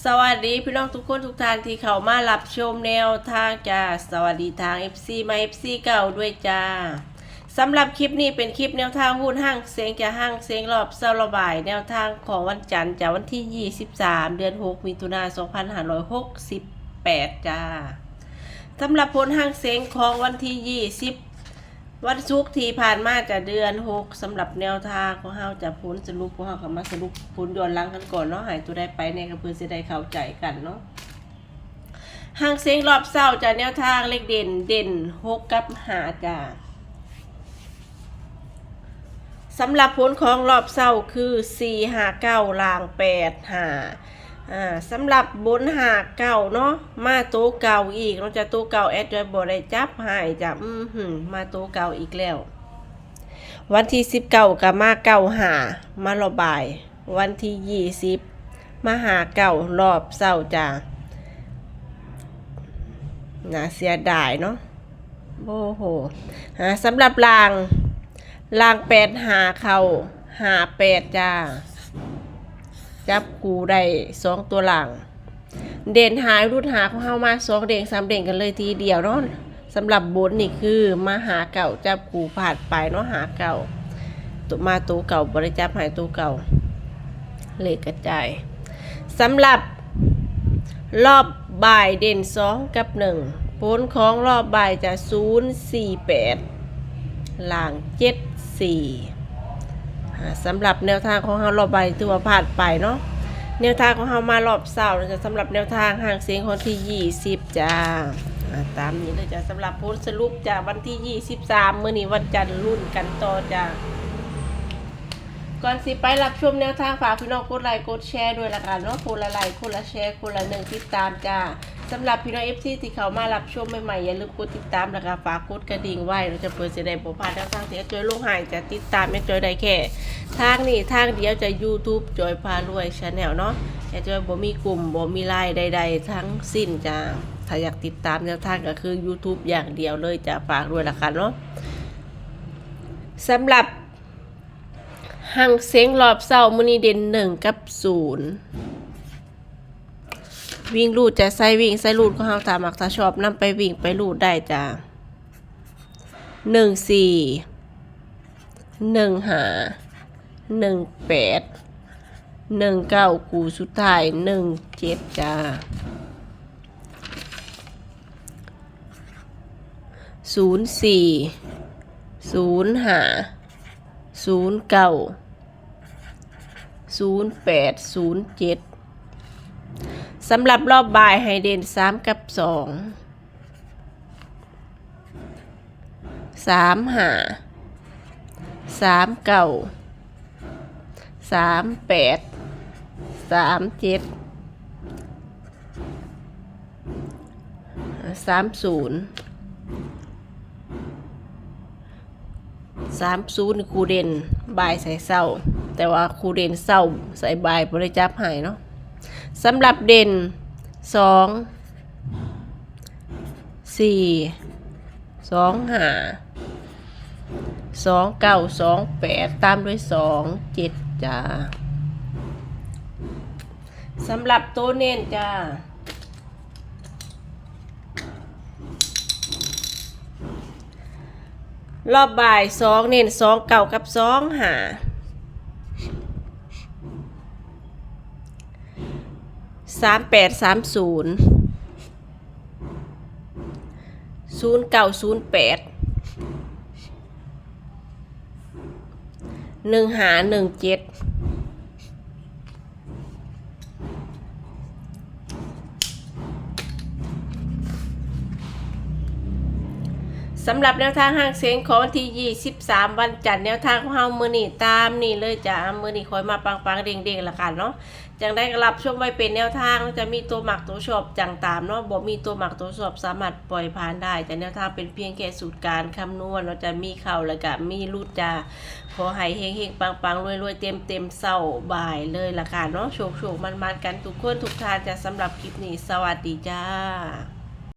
สวัสดีพี่น้องทุกคนทุกท่านที่เข้ามารับชมแนวทางจ้าสวัสดีทาง FC มา FC เก่าด้วยจ้าสำหรับคลิปนี้เป็นคลิปแนวทางหุ้นห้างเสียงจะห้างเสียงรอบเซาระบาย แนวทางของวันจันทร์จากวันที่ 23 เดือน 6 มิถุนายน2568 จ้าสำหรับผลห้างเสียงของวันที่ 20 วันศุกร์ที่ผ่านมาจะเดือน6สำหรับแนวทางของเฮาจะพ้นสรุปของเฮากับมาสรุปผลย้อนหลังกันก่อนเนาะหายตัวได้ไปในกระเพื่อจะได้เข้าใจกันเนาะห่างเสียงรอบเศร้าจะแนวทางเลขเด่นเด่น6กับ5จ้าสำหรับผลของรอบเศร้าคือ4 5 9ลาง8 5 อ่าสำหรับบนหาเก่าเนาะมาต๊ะเก่าอีกเราจะต๊ะเก่าแอดจอยบอได้จับหายจ้ะอืมหืมมาต๊ะเก่าอีกแล้ว วันที่สิบเก้ากับมาเก่าหามาระบาย วันที่ยี่สิบมาหาเก่ารอบเศร้าจ้ะน่าเสียดายเนาะโอ้โหสำหรับรางรางแปดหาเข่าหาแปดจ้า จับกูได้สองตัวหลัง เด่นหายรุดหาของเฮามาสองเด่งสามเด่งกันเลยทีเดียวเนาะสำหรับบนนี่คือมาหาเก่าจับกูผ่านไปเนาะหาเก่าตัวมาตัวเก่าบริจับหายตัวเก่าเลยกระจายสำหรับรอบบ่ายเด่นสองกับหนึ่งผลของรอบบ่ายจะศูนย์สี่แปดหลังเจ็ด สี่อ่าสำหรับแนวทางของเฮารอบใบถือว่าผ่านไปเนาะแนวทางของเฮามารอบเสาร์จะสำหรับแนวทางห่างเสียงคนที่ 20จ้าตามนี้เลยจ้ะสำหรับผลสรุปจากวันที่ 23 เมื่อนี้วันจันทร์รุ่นกันต่อจ้า ก่อนสิไปรับชมแนวทางฝากพี่น้องกดไลค์กดแชร์ด้วยละกันเนาะคนละไลค์คนละแชร์คนละหนึ่งติดตามจ้าสำหรับพี่น้องเอฟซีที่เขามารับชมใหม่ๆอย่าลืมกดติดตามแล้วก็ฝากกดกระดิ่งไว้เราจะเปิดจะได้บ่พาดแนวทางที่จอยลงใหายจะติดตามแม่จอยได้แค่ทางนี้ทางเดียวจะ YouTube จอยพารวยชาแนลเนาะแต่จอยบ่มีกลุ่มบ่มีไลน์ใด ๆ ทั้งสิ้นจ้าถ้าอยากติดตามแนวทางก็คือ YouTube อย่างเดียวเลยจะฝากด้วยละกันเนาะสำหรับ หังเสียงรอบเศร้ามือนี้เด่นหนึ่งกับศูนย์วิ่งลูดจะใส่วิ่งใส่ลูดก็เฮาตามักถ้าชอบนำไปวิ่งไปลูดได้จ้าหนึ่งสี่หนึ่งหาหนึ่งแปดหนึ่งเก้ากูสุดท้ายหนึ่งเจ็ดจ้าศูนย์สี่ศูนย์หาศูนย์เก้า ศูนย์แปดศูนย์เจ็ดสำหรับรอบบ่ายให้เด่นสามกับสองสามห้าสามเก้าสามแปดสามเจ็ดสามศูนย์สามศูนย์ครูเด่นบายใส่เศร้า แต่ว่าครูเด่นเศร้าใส่บายบริจับหายเนาะสำหรับเด่นสองสี่สองห้าสองเก้าสองแปดตามด้วยสองเจ็ดจ้าสำหรับตัวเน้นจ้ารอบบ่ายสองเน้นสองเก่ากับสองหา สามแปดสามศูนย์ศูนย์เก้าศูนย์แปดหนึ่งหาหนึ่งเจ็ด สำหรับแนวทางห้างเสียงของวันที่ 23 วันจันทร์แนวทางของเฮามือนี่ตามนี่เลยจ้ะมือนี่คอยมาปังๆเด้งๆละกันเนาะจังได้รับชมไว้เป็นแนวทางจะมีตัวหมักตัวชอบจังตามเนาะบ่มีตัวหมักตัวชอบสามารถปล่อยผ่านได้แต่แนวทางเป็นเพียงแค่สูตรการคำนวณเราจะมีเข่าแล้วก็มีรูดจ้าขอให้เฮงๆปังๆรวยๆเต็มเต็มๆเศร้าบ่ายเลยล่ะค่ะเนาะโชคๆมันๆกันทุกคนทุกทานจะสำหรับคลิปนี้สวัสดีจ้า